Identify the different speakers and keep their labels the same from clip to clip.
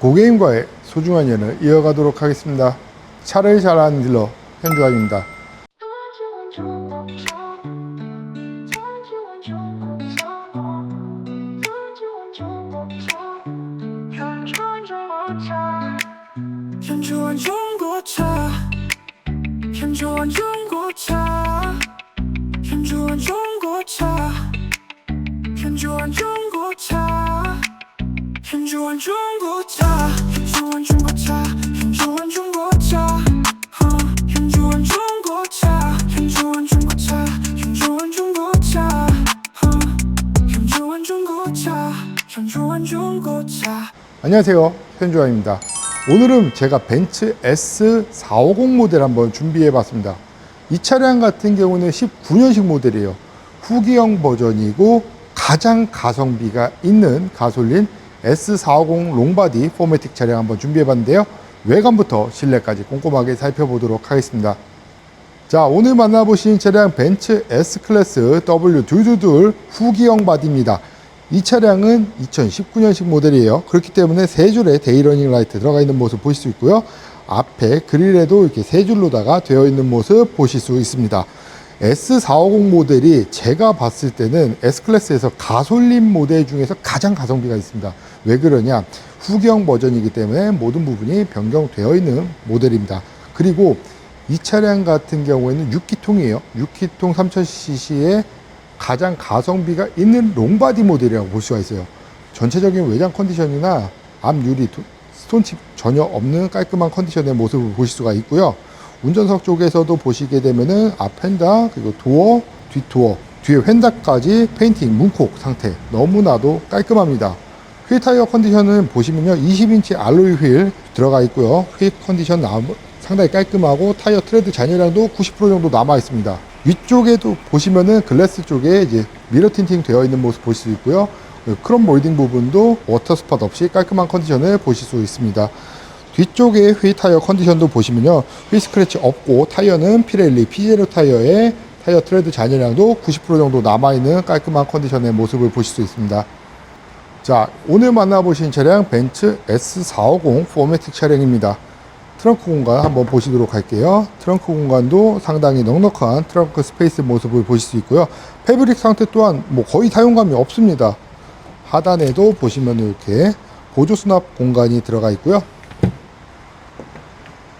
Speaker 1: 고객님과의 소중한 연을 이어가도록 하겠습니다. 차를 잘하는 딜러 현주환입니다.
Speaker 2: 현주한 중고차 현주한 중고차 현주한 중고차 현주한 중고차 현주한 중고차 현주한 중고차 현주한 중고차 어, 현주한 중고차 현주한 중고차 현주한 중고차 어, 현주한 중고차 현주한 중고차
Speaker 1: 안녕하세요. 현주환입니다. 오늘은 제가 벤츠 S450 모델 한번 준비해 봤습니다. 이 차량 같은 경우는 19년식 모델이에요. 후기형 버전이고 가장 가성비가 있는 가솔린 S450 롱바디 포매틱 차량 한번 준비해 봤는데요. 외관부터 실내까지 꼼꼼하게 살펴보도록 하겠습니다. 자, 오늘 만나보신 차량 벤츠 S클래스 W222 후기형 바디입니다. 이 차량은 2019년식 모델이에요. 그렇기 때문에 세 줄의 데이러닝 라이트 들어가 있는 모습 보실 수 있고요. 앞에 그릴에도 이렇게 세 줄로다가 되어 있는 모습 보실 수 있습니다. S450 모델이 제가 봤을 때는 S클래스에서 가솔린 모델 중에서 가장 가성비가 있습니다. 왜 그러냐? 후경 버전이기 때문에 모든 부분이 변경되어 있는 모델입니다. 그리고 이 차량 같은 경우에는 6기통이에요. 6기통 3000cc의 가장 가성비가 있는 롱바디 모델이라고 볼 수가 있어요. 전체적인 외장 컨디션이나 앞 유리, 도- 스톤칩 전혀 없는 깔끔한 컨디션의 모습을 보실 수가 있고요. 운전석 쪽에서도 보시게 되면은 앞 휀다 그리고 도어, 뒷도어, 뒤에 휀다까지 페인팅, 문콕 상태 너무나도 깔끔합니다. 휠 타이어 컨디션은 보시면요 20인치 알로이 휠 들어가 있고요. 휠 컨디션 나- 상당히 깔끔하고 타이어 트레드 잔여량도 90% 정도 남아 있습니다. 위쪽에도 보시면은 글래스 쪽에 이제 미러 틴팅 되어 있는 모습 보실 수 있고요. 그 크롬 몰딩 부분도 워터 스팟 없이 깔끔한 컨디션을 보실 수 있습니다. 뒤쪽에 휠 타이어 컨디션도 보시면요. 휠 스크래치 없고 타이어는 피렐리 피제로 타이어의 타이어 트레드 잔여량도 90% 정도 남아있는 깔끔한 컨디션의 모습을 보실 수 있습니다. 자, 오늘 만나보신 차량 벤츠 S450 포매틱 차량입니다. 트렁크 공간 한번 보시도록 할게요. 트렁크 공간도 상당히 넉넉한 트렁크 스페이스 모습을 보실 수 있고요. 패브릭 상태 또한 뭐 거의 사용감이 없습니다. 하단에도 보시면 이렇게 보조 수납 공간이 들어가 있고요.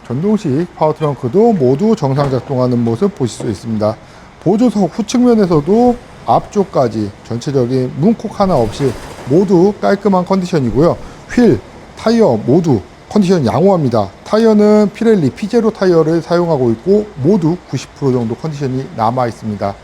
Speaker 1: 전동식 파워 트렁크도 모두 정상 작동하는 모습 보실 수 있습니다. 보조석 후측면에서도 앞쪽까지 전체적인 문콕 하나 없이 모두 깔끔한 컨디션이고요. 휠, 타이어 모두 컨디션 양호합니다. 타이어는 피렐리 피제로 타이어를 사용하고 있고 모두 90% 정도 컨디션이 남아 있습니다.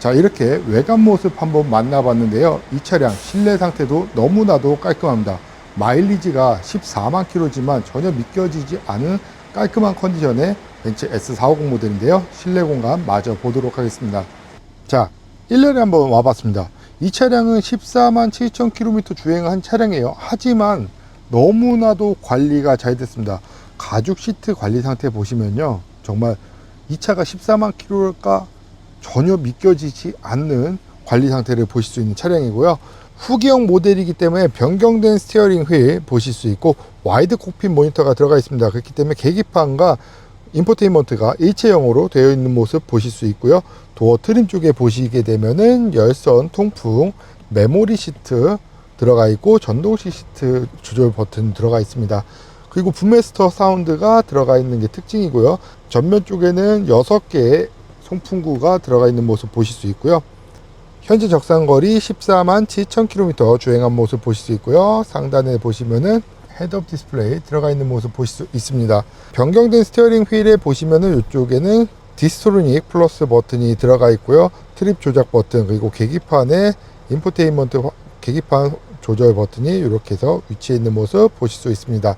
Speaker 1: 자 이렇게 외관 모습 한번 만나봤는데요 이 차량 실내 상태도 너무나도 깔끔합니다 마일리지가 14만 킬로지만 전혀 믿겨지지 않은 깔끔한 컨디션의 벤츠 S450 모델인데요 실내 공간 마저 보도록 하겠습니다 자 1년에 한번 와봤습니다 이 차량은 14만 7천 킬로미터 주행을 한 차량이에요 하지만 너무나도 관리가 잘 됐습니다 가죽 시트 관리 상태 보시면요 정말 이 차가 14만 킬로일까 전혀 믿겨지지 않는 관리 상태를 보실 수 있는 차량이고요. 후기형 모델이기 때문에 변경된 스티어링 휠 보실 수 있고 와이드 콕핏 모니터가 들어가 있습니다. 그렇기 때문에 계기판과 인포테인먼트가 일체형으로 되어 있는 모습 보실 수 있고요. 도어 트림 쪽에 보시게 되면은 열선, 통풍, 메모리 시트 들어가 있고 전동식 시트 조절 버튼 들어가 있습니다. 그리고 붐메스터 사운드가 들어가 있는 게 특징이고요. 전면 쪽에는 6개의 송풍구가 들어가 있는 모습 보실 수 있고요. 현재 적상거리 14만 7천 킬로미터 주행한 모습 보실 수 있고요. 상단에 보시면은 헤드업 디스플레이 들어가 있는 모습 보실 수 있습니다. 변경된 스티어링 휠에 보시면은 이쪽에는 디스토로닉 플러스 버튼이 들어가 있고요. 트립 조작 버튼 그리고 계기판에 인포테인먼트 화- 계기판 조절 버튼이 이렇게 해서 위치해 있는 모습 보실 수 있습니다.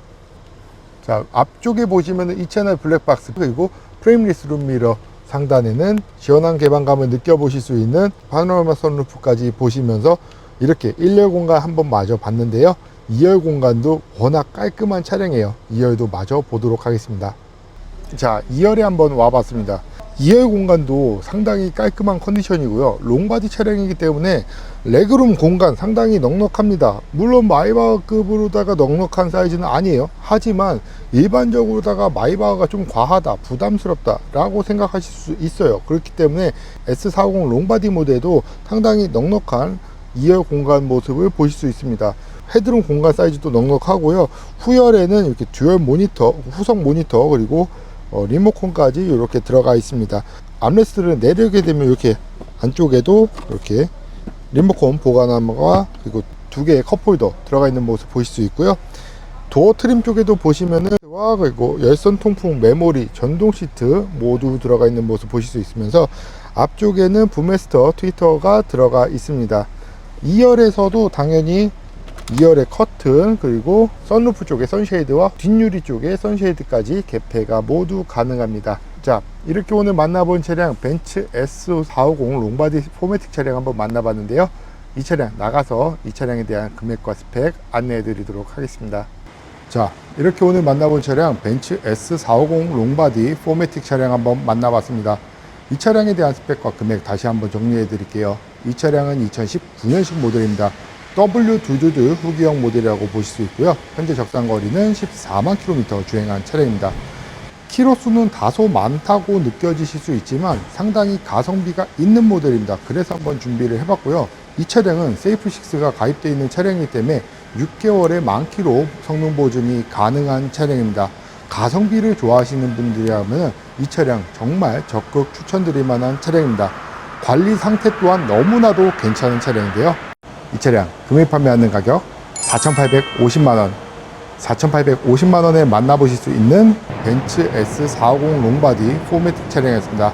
Speaker 1: 자 앞쪽에 보시면은 이 채널 블랙박스 그리고 프레임리스 룸미러 상단에는 시원한 개방감을 느껴보실 수 있는 파노라마 선루프까지 보시면서 이렇게 1열 공간 한번 마저 봤는데요 2열 공간도 워낙 깔끔한 차량이에요 2열도 마저 보도록 하겠습니다 자 2열에 한번 와봤습니다 2열 공간도 상당히 깔끔한 컨디션이고요. 롱바디 차량이기 때문에 레그룸 공간 상당히 넉넉합니다. 물론 마이바흐급으로다가 넉넉한 사이즈는 아니에요. 하지만 일반적으로다가 마이바흐가 좀 과하다, 부담스럽다 라고 생각하실 수 있어요. 그렇기 때문에 S40 롱바디 모델도 상당히 넉넉한 2열 공간 모습을 보실 수 있습니다. 헤드룸 공간 사이즈도 넉넉하고요. 후열에는 이렇게 듀얼 모니터, 후석 모니터 그리고 어, 리모컨까지 이렇게 들어가 있습니다. 암레스트를 내리게 되면 이렇게 안쪽에도 이렇게 리모컨 보관함과 그리고 두 개의 컵홀더 들어가 있는 모습 보실 수 있고요. 도어 트림 쪽에도 보시면은 와 그리고 열선 통풍 메모리 전동 시트 모두 들어가 있는 모습 보실 수 있으면서 앞쪽에는 부메스터 트위터가 들어가 있습니다. 2열에서도 당연히 2열의 커튼 그리고 선루프 쪽에 선쉐이드와 뒷유리 쪽에 선쉐이드까지 개폐가 모두 가능합니다. 자 이렇게 오늘 만나본 차량 벤츠 S450 롱바디 포매틱 차량 한번 만나봤는데요. 이 차량 나가서 이 차량에 대한 금액과 스펙 안내해 드리도록 하겠습니다. 자 이렇게 오늘 만나본 차량 벤츠 S450 롱바디 포매틱 차량 한번 만나봤습니다. 이 차량에 대한 스펙과 금액 다시 한번 정리해 드릴게요. 이 차량은 2019년식 모델입니다. W222 후기형 모델이라고 보실 수 있고요. 현재 적상 거리는 14만 킬로미터 주행한 차량입니다. 키로수는 다소 많다고 느껴지실 수 있지만 상당히 가성비가 있는 모델입니다. 그래서 한번 준비를 해봤고요. 이 차량은 세이프6가 가입되어 있는 차량이기 때문에 6개월의 만키로 성능 보증이 가능한 차량입니다. 가성비를 좋아하시는 분들이라면 이 차량 정말 적극 추천드릴 만한 차량입니다. 관리 상태 또한 너무나도 괜찮은 차량인데요. 이 차량 금일 판매하는 가격 4,850만원 4,850만원에 만나보실 수 있는 벤츠 S450 롱바디 포매틱 차량이었습니다.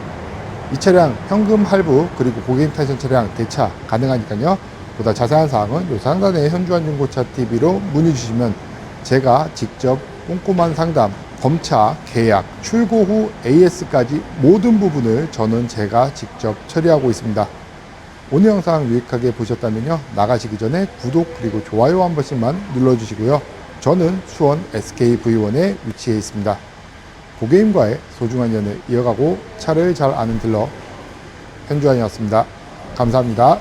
Speaker 1: 이 차량 현금 할부 그리고 고객님 타신 차량 대차 가능하니까요. 보다 자세한 사항은 요 상단의 현주한 중고차 TV로 문의 주시면 제가 직접 꼼꼼한 상담, 검차, 계약, 출고 후 AS까지 모든 부분을 저는 제가 직접 처리하고 있습니다. 오늘 영상 유익하게 보셨다면요. 나가시기 전에 구독 그리고 좋아요 한 번씩만 눌러주시고요. 저는 수원 SKV1에 위치해 있습니다. 고객님과의 소중한 연을 이어가고 차를 잘 아는 딜러 현주환이었습니다. 감사합니다.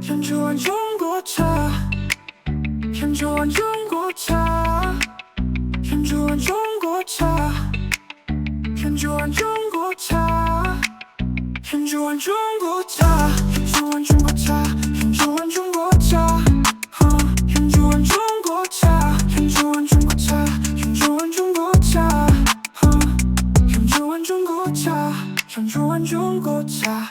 Speaker 2: 현주한 중